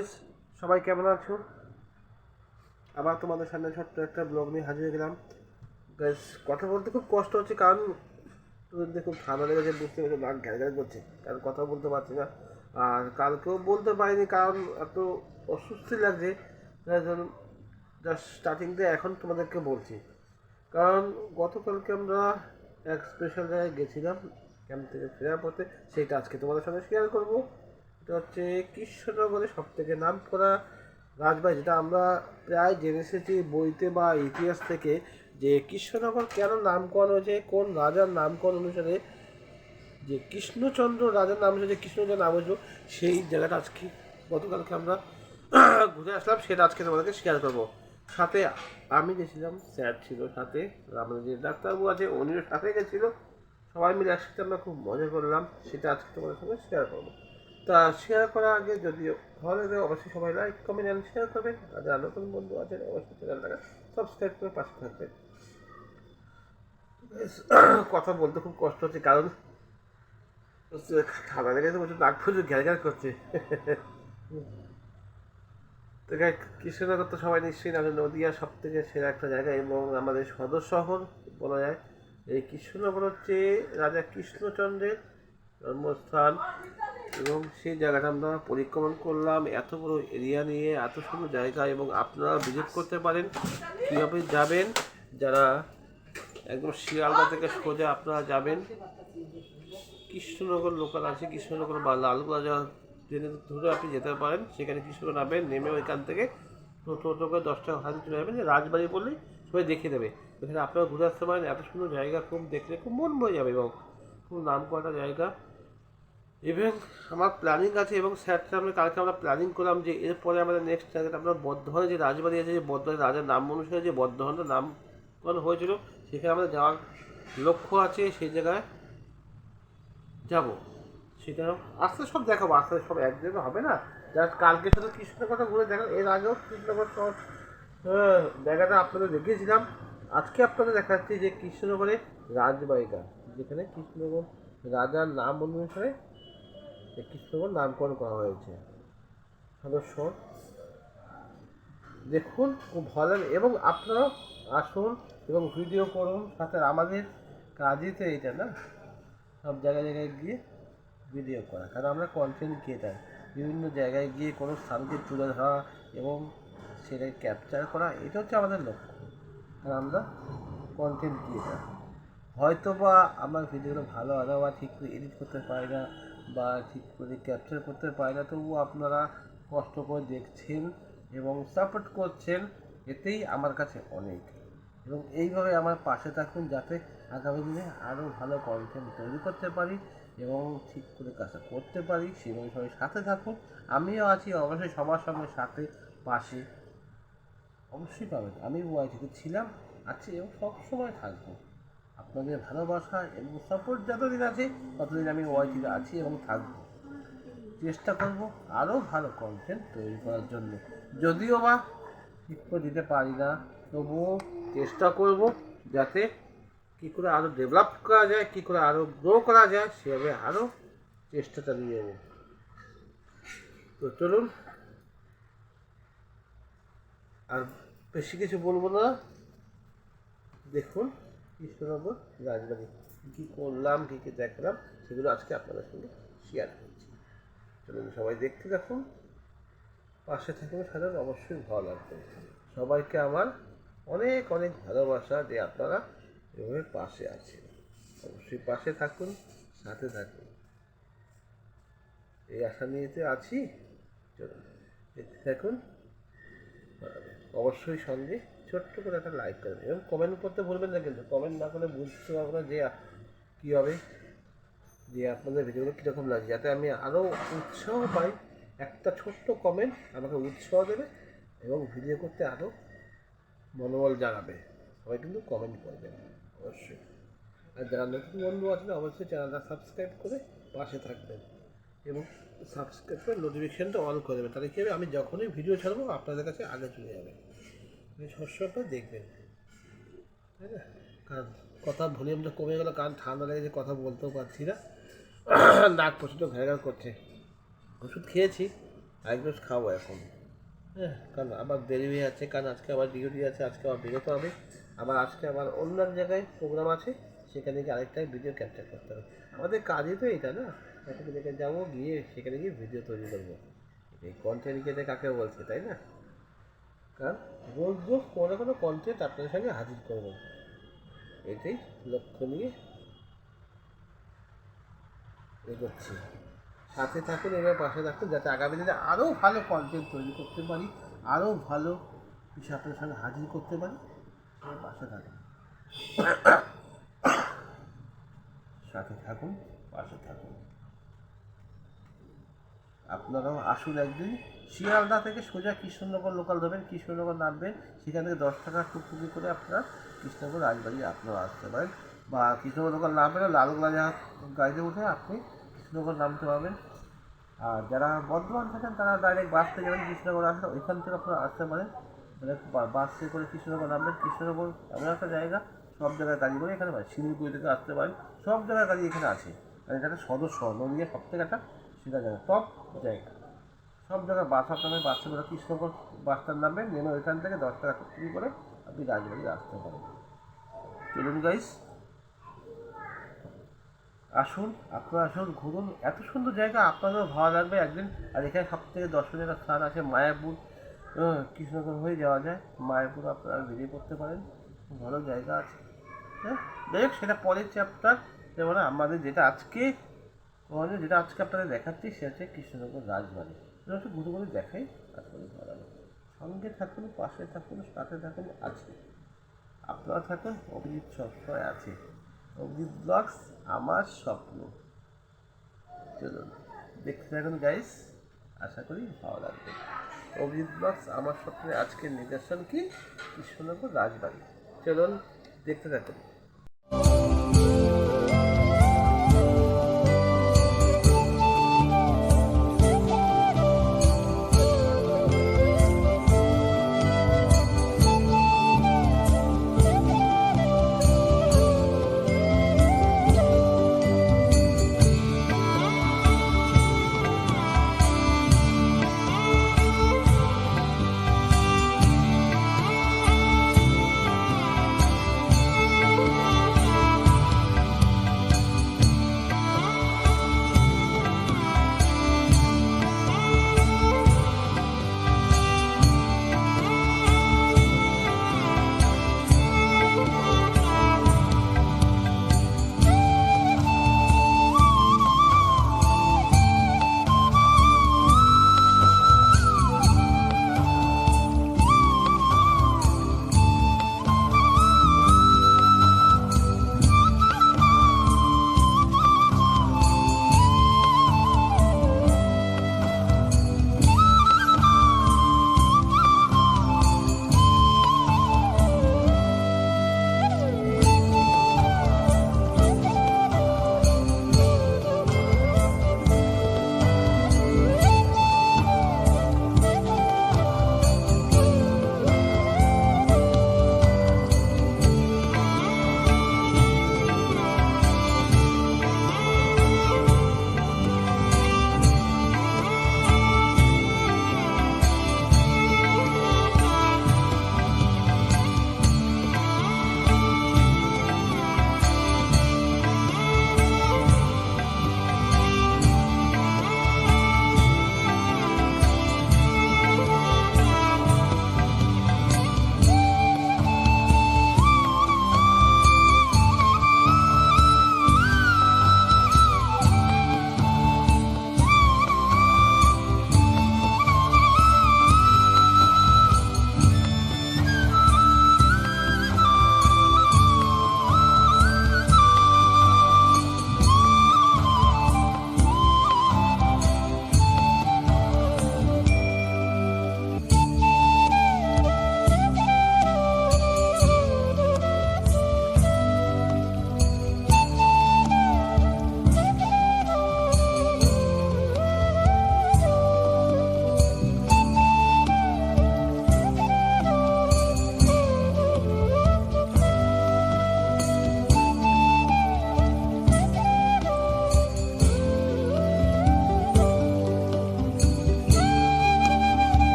Guys সবাই কেমন আছো? আবার তোমাদের সামনে ছোট্ট একটা ব্লগ নিয়ে হাজির গেলাম। গাইস কথা বলতে খুব কষ্ট হচ্ছে কারণ তোদের খুব ঠান্ডা লেগেছে, বুঝতে পেরেছি, নাক ঘ্যার ঘ্যার করছে। কারণ কথা বলতে পারছি না। আর কালকেও বলতে পারিনি কারণ এত অস্বস্তি লাগছে। জাস্ট স্টার্টিং দিয়ে এখন তোমাদেরকে বলছি। কারণ গতকালকে আমরা এক স্পেশাল জায়গায় গেছিলাম ক্যাম্প থেকে ফেরার পথে। সেইটা আজকে তোমাদের সঙ্গে শেয়ার করব। এটা হচ্ছে কৃষ্ণনগরের সব থেকে নাম করা রাজবাড়ি, যেটা আমরা প্রায় জেনে এসেছি বইতে বা ইতিহাস থেকে যে কৃষ্ণনগর কেন নামকরণ হয়েছে, কোন রাজার নামকরণ অনুসারে যে কৃষ্ণচন্দ্র রাজার নাম হয়েছে কৃষ্ণচন্দ্র নাম হয়েছিল, সেই জায়গাটা আজকে, গতকালকে আমরা ঘুরে আসলাম, সেটা আজকে তোমাদেরকে শেয়ার করব। সাথে আমি গেছিলাম, স্যার ছিল সাথে আমাদের যে ডাক্তারবাবু আছে, উনিও সাথে গেছিল, সবাই মিলে একসাথে আমরা খুব মজা করলাম, সেটা আজকে তোমাদের সঙ্গে শেয়ার করব। তা শেয়ার করার আগে যদিও ভালো লাগে অবশ্যই সবাই লাইক কমেন্ট অ্যান্ড শেয়ার করবেন। আর যারা নতুন বন্ধু আছেন, অবশ্যই চ্যানেলটাকে সাবস্ক্রাইব করে পাশে থাকবেন। কথা বলতে খুব কষ্ট হচ্ছে, কারণ ঠান্ডা লেগেছে প্রচুর নাক ঘ্যার ঘ্যার করছে। তো কৃষ্ণনগর তো সবাই নিশ্চয়ই জানেন নদিয়া সব থেকে সেরা একটা জায়গা এবং আমাদের সদর শহর বলা যায়। এই কৃষ্ণনগর হচ্ছে রাজা কৃষ্ণচন্দ্রের জন্মস্থান। এবং সেই জায়গাটা আমরা পরিক্রমণ করলাম, এত বড় এরিয়া নিয়ে, এত সুন্দর জায়গা এবং আপনারা ভিজিট করতে পারেন। কীভাবে যাবেন? যারা একদম শিয়ালদা থেকে সোজা আপনারা যাবেন। কৃষ্ণনগর লোকাল আছে, কৃষ্ণনগর বা লালগোলা যাওয়া ট্রেনে ধরে আপনি যেতে পারেন। সেখানে কৃষ্ণনগর নামবেন, নেমে ওইখান থেকে টোটো করে দশ টাকা চলে যাবেন। রাজবাড়ি বললেই সবাই দেখিয়ে দেবে। এখানে আপনারা ঘুরে আসতে পারেন, এত সুন্দর জায়গা, খুব দেখলে খুব মন বয়ে যাবে এবং খুব নাম করা জায়গা। ইভেন আমার প্ল্যানিং আছে এবং স্যারটা আমরা কালকে আমরা প্ল্যানিং করলাম যে এরপরে আমাদের নেক্সট জায়গাটা আমরা বর্ধমানে যে রাজবাড়ি আছে, যে বর্ধমানে রাজার নাম অনুসারে যে বর্ধমানের নামকরণ হয়েছিল, সেখানে আমাদের যাওয়ার লক্ষ্য আছে, সেই জায়গায় যাব। সেটা আস্তে সব দেখাবো, আস্তে সব একদিনে হবে না। জাস্ট কালকে শুধু কৃষ্ণনগরটা ঘুরে দেখা, এর আগেও কৃষ্ণনগর জায়গাটা আপনাদের দেখিয়েছিলাম। আজকে আপনাদের দেখাচ্ছি যে কৃষ্ণনগরে রাজবাড়িটা, যেখানে কৃষ্ণনগর রাজার নাম অনুসারে কৃষ্ণনগর নামকরণ করা হয়েছে। সদস্য, দেখুন খুব ভালো এবং আপনারাও আসুন এবং ভিডিও করুন, সাথে আমাদের কাজই তো এটা না, সব জায়গায় জায়গায় গিয়ে ভিডিও করা। কারণ আমরা কন্টেন্ট ক্রিয়েটার বিভিন্ন জায়গায় গিয়ে কোনো স্থানকে তুলে ধরা এবং সেটাকে ক্যাপচার করা, এটা হচ্ছে আমাদের লক্ষ্য। কারণ আমরা কন্টেন্ট ক্রিয়েটার হয়তো বা আমার ভিডিওগুলো ভালো আলো বা ঠিক করে এডিট করতে পারি না বা ঠিক করে ক্যাপচার করতে পারি না, তবুও আপনারা কষ্ট করে দেখছেন এবং সাপোর্ট করছেন, এতেই আমার কাছে অনেক। এবং এইভাবে আমার পাশে থাকুন যাতে আগামী দিনে আরও ভালো কন্টেন্ট তৈরি করতে পারি এবং ঠিক করে কাজটা করতে পারি। সেভাবে সবাই সাথে থাকুন, আমিও আছি, অবশ্যই সবার সঙ্গে সাথে, পাশে অবশ্যই পাবেন। আমি ওয়াইটিতে ছিলাম, আছি এবং সবসময় থাকব। আপনাদের ভালোবাসা এবং সাপোর্ট যতদিন আছে, ততদিন আমি ওয়াইটিতে আছি এবং থাকব। চেষ্টা করব আরও ভালো কন্টেন্ট তৈরি করার জন্য। যদিও বা করে দিতে পারি না, তবুও চেষ্টা করব যাতে কী করে আরও ডেভেলপ করা যায়, কী করে আরও গ্রো করা যায়, সেভাবে আরও চেষ্টা চালিয়ে যাব তো চলুন, আর বেশি কিছু বলব না। দেখুন। কৃষ্ণনগর রাজবাড়ি। কী করলাম, কী কী দেখলাম, সেগুলো আজকে আপনাদের সঙ্গে শেয়ার করছি। চলুন সবাই দেখতে দেখুন পাশে থাকুন সাধারণ অবশ্যই ভালো লাগবে। সবাইকে আমার অনেক অনেক ভালোবাসা যে আপনারা এভাবে পাশে আছেন। অবশ্যই পাশে থাকুন, সাথে থাকুন। এই আশা নিয়েতে আছি, চলুন দেখতে থাকুন। অবশ্যই সঙ্গে ছোট্ট করে একটা লাইক করবেন এবং কমেন্ট করতে ভুলবেন না কিন্তু। কমেন্ট না করলে বুঝতে পারব না যে কী হবে, যে আপনাদের ভিডিওগুলো কীরকম লাগছে যাতে আমি আরও উৎসাহ পাই। একটা ছোট্ট কমেন্ট আমাকে উৎসাহ দেবে এবং ভিডিও করতে আরও মনোবল জানাবে সবাই কিন্তু কমেন্ট করবেন, অবশ্যই। আর যারা নতুন বন্ধু আছেন, অবশ্যই চ্যানেলটা সাবস্ক্রাইব করে পাশে থাকবেন। এবং সাবস্ক্রাইব করে নোটিফিকেশানটা অন করে দেবেন। তাহলে কী হবে? আমি যখনই ভিডিও ছাড়বো, আপনাদের কাছে আগে চলে যাবে। সবসময় দেখবেন। তাই না? কারণ কথা ভলিউমটা কমে গেলো, কারণ ঠান্ডা লেগেছে, কথা বলতেও পারছি না। নাক প্রচণ্ড ঘেরাঘের করছে। ওষুধ খেয়েছি একদম খাব এখন। হ্যাঁ কারণ আবার দেরি হয়ে যাচ্ছে, কারণ আজকে আবার ডিউটি আছে, আজকে আবার বেরোতে হবে। আবার আজকে আবার অন্য এক জায়গায় প্রোগ্রাম আছে, সেখানে গিয়ে আরেকটা ভিডিও ক্যাপচার করতে হবে। আমাদের কাজই তো এটা না? একটা জায়গায় যাব, গিয়ে সেখানে গিয়ে ভিডিও তৈরি করব। এই কন্টেন্ট কাকে বলছে, তাই না? কারণ রোজ রোজ কোনো না কোনো কন্টেন্ট আপনাদের সঙ্গে হাজির করব। এটাই লক্ষ্য নিয়ে এগোচ্ছি। সাথে থাকুন, এবার পাশে থাকুন, যাতে আগামী দিনে আরও ভালো কন্টেন্ট তৈরি করতে পারি, আরও ভালো কিছু আপনার সঙ্গে হাজির করতে পারি। পাশে থাকুন। সাথে থাকুন, পাশে থাকুন। আপনারাও আসুন একদিন। শিয়ালদা থেকে সোজা কৃষ্ণনগর লোকাল ধরবেন, কৃষ্ণনগর নামবেন। সেখান থেকে দশ টাকা টুকটুকি করে আপনারা কৃষ্ণনগর রাজবাড়ি আপনারা আসতে পারেন। বা কৃষ্ণনগর লোকাল নামবেন, লালগোলা যা গাড়িতে উঠে আপনি কৃষ্ণনগর নামতে পারবেন। আর যারা বর্ধমান থাকেন, তারা ডাইরেক্ট বাস থেকে যাবেন, কৃষ্ণনগর আসলে ওইখান থেকে আপনারা আসতে পারেন। মানে বাসে করে কৃষ্ণনগর নামবেন। কৃষ্ণনগর এমন একটা জায়গা, সব জায়গায় গাড়ি করে এখানে শিলিগুড়ি থেকে আসতে পারেন। সব জায়গায় গাড়ি এখানে আছে। আর এটা একটা সদর নদীয়া সব থেকে একটা সেটা জায়গা টপ জায়গা। সব জায়গায় বাস আপনার বাসে করে কৃষ্ণনগর বাস স্ট্যান্ড নামবেন নেমে ওইখান থেকে দশ টাকা টুকরি করে আপনি রাজবাড়ি আসতে পারেন। চলুন গাইস আসুন আপনারা আসুন ঘুরুন। এত সুন্দর জায়গা আপনাদেরও ভালো লাগবে একদিন। আর এখানে সব থেকে দর্শনীয় স্থান আছে মায়াপুর। আহ, কৃষ্ণনগর হয়ে যাওয়া যায়। মায়াপুর আপনারা বেরিয়ে পড়তে পারেন। ভালো জায়গা আছে। হ্যাঁ যাই হোক সেটা পরের চ্যাপ্টার যেমন আমাদের যেটা আজকে আমাদের যেটা আজকে আপনাদের দেখাচ্ছি সেটা হচ্ছে কৃষ্ণনগর রাজবাড়ি। এটা হচ্ছে ঘুরে ঘুরে দেখাই, তারপরে লাগে সঙ্গে থাকুন, পাশে থাকুন, সাথে থাকুন, আছে। আপনারা থাকুন, অভিজিৎ সবসময় আছে। অভিজিৎ ব্লগস, আমার স্বপ্ন। চলুন, দেখতে থাকুন গাইস আশা করি ভালো লাগবে। অভিজিৎ ব্লগস, আমার স্বপ্নের আজকের নিদর্শন কি? কৃষ্ণনগর রাজবাড়ি। চলুন, দেখতে থাকুন।